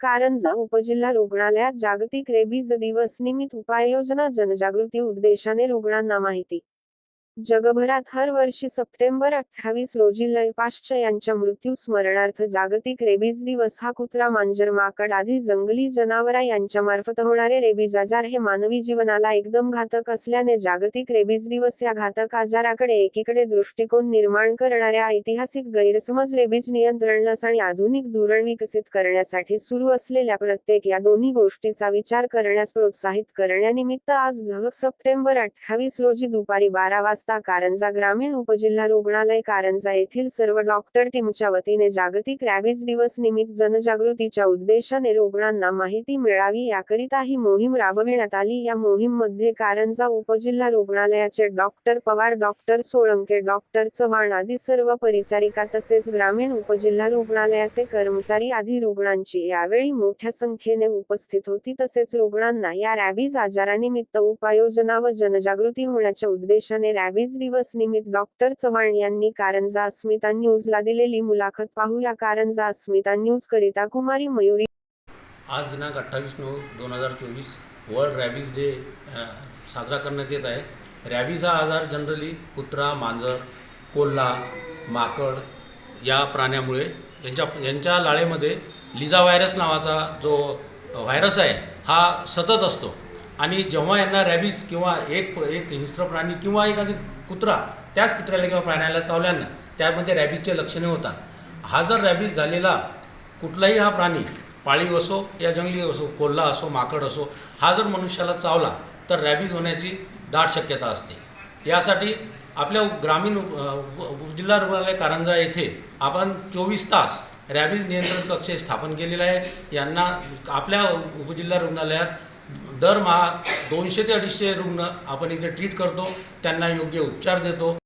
कारंजा उपजिल्हा रुग्णालयात जागतिक रेबीज दिवस निमित्त उपाययोजना जनजागृती उद्देशाने रुग्णांना माहिती. जगभरात हर वर्षी सप्टेंबर अठ्ठावीस रोजी लय पाश्च यांच्या मृत्यू स्मरणार्थ जागतिक रेबीज दिवस हा कुत्रा मांजर माकड आदी जंगली जनावरा यांच्या मार्फत होणारे रेबीज आजार हे मानवी जीवनाला एकदम घातक असल्याने जागतिक रेबीज दिवस या घातक आजाराकडे एकीकडे दृष्टिकोन निर्माण करणाऱ्या ऐतिहासिक गैरसमज रेबीज नियंत्रण लस आणि आधुनिक धोरण विकसित करण्यासाठी सुरू असलेल्या प्रत्येक या दोन्ही गोष्टीचा विचार करण्यास प्रोत्साहित करण्यानिमित्त आज सप्टेंबर अठ्ठावीस रोजी दुपारी बारा वाजता कारंजा ग्रामीण उपजिल्हा रुग्णालय कारंजा येथील सर्व डॉक्टर टीमच्या वतीने जागतिक रॅबीज दिवस निमित्त जनजागृतीच्या उद्देशाने रुग्णांना माहिती मिळावी याकरिता ही मोहीम राबविण्यात आली. या मोहीममध्ये कारंजा उपजिल्हा रुग्णालयाचे doctor Pawar doctor Solanke doctor Chavan आदी सर्व परिचारिका तसेच ग्रामीण उपजिल्हा रुग्णालयाचे कर्मचारी आदी रुग्णांची यावेळी मोठ्या संख्येने उपस्थित होती. तसेच रुग्णांना या रॅबीज आजारानिमित्त उपाययोजना व जनजागृती होण्याच्या उद्देशाने रॅबीज दिवस निमित्त डॉक्टर चव्हाण यांनी कारंजा अस्मिता न्यूजला दिलेली मुलाखत पाहूया कारंजा अस्मिता न्यूज करिता कुमारी मयुरी. आज दिनांक अठ्ठावीस नऊ दोन हजार चोवीस वर्ल्ड रॅबीज डे साजरा करण्यात येत आहे. रॅबीज हा आजार जनरली कुत्रा मांजर कोल्हा माकड या प्राण्यामुळे यांच्या यांच्या लाळेमध्ये लिझा व्हायरस नावाचा जो व्हायरस आहे हा सतत असतो. आणि जेव्हा यांना रॅबीज किंवा एक एक हिस्त्र प्राणी किंवा एखादी कुत्रा त्याच कुत्र्याला किंवा प्राण्याला चावल्यानं त्यामध्ये रॅबीजचे लक्षणे होतात. हा जर रॅबीज झालेला कुठलाही हा प्राणी पाळीव असो या जंगली असो कोल्हा असो माकड असो हा जर मनुष्याला चावला तर रॅबीज होण्याची दाट शक्यता असते. यासाठी आपल्या ग्रामीण उप- उपजिल्हा रुग्णालय कारंजा येथे आपण चोवीस तास रॅबीज नियंत्रण कक्ष स्थापन केलेला आहे. यांना आपल्या उपजिल्हा रुग्णालयात दरमहा दोनशे ते अडीचशे रुग्ण आपण इथे ट्रीट करतो त्यांना योग्य उपचार देतो.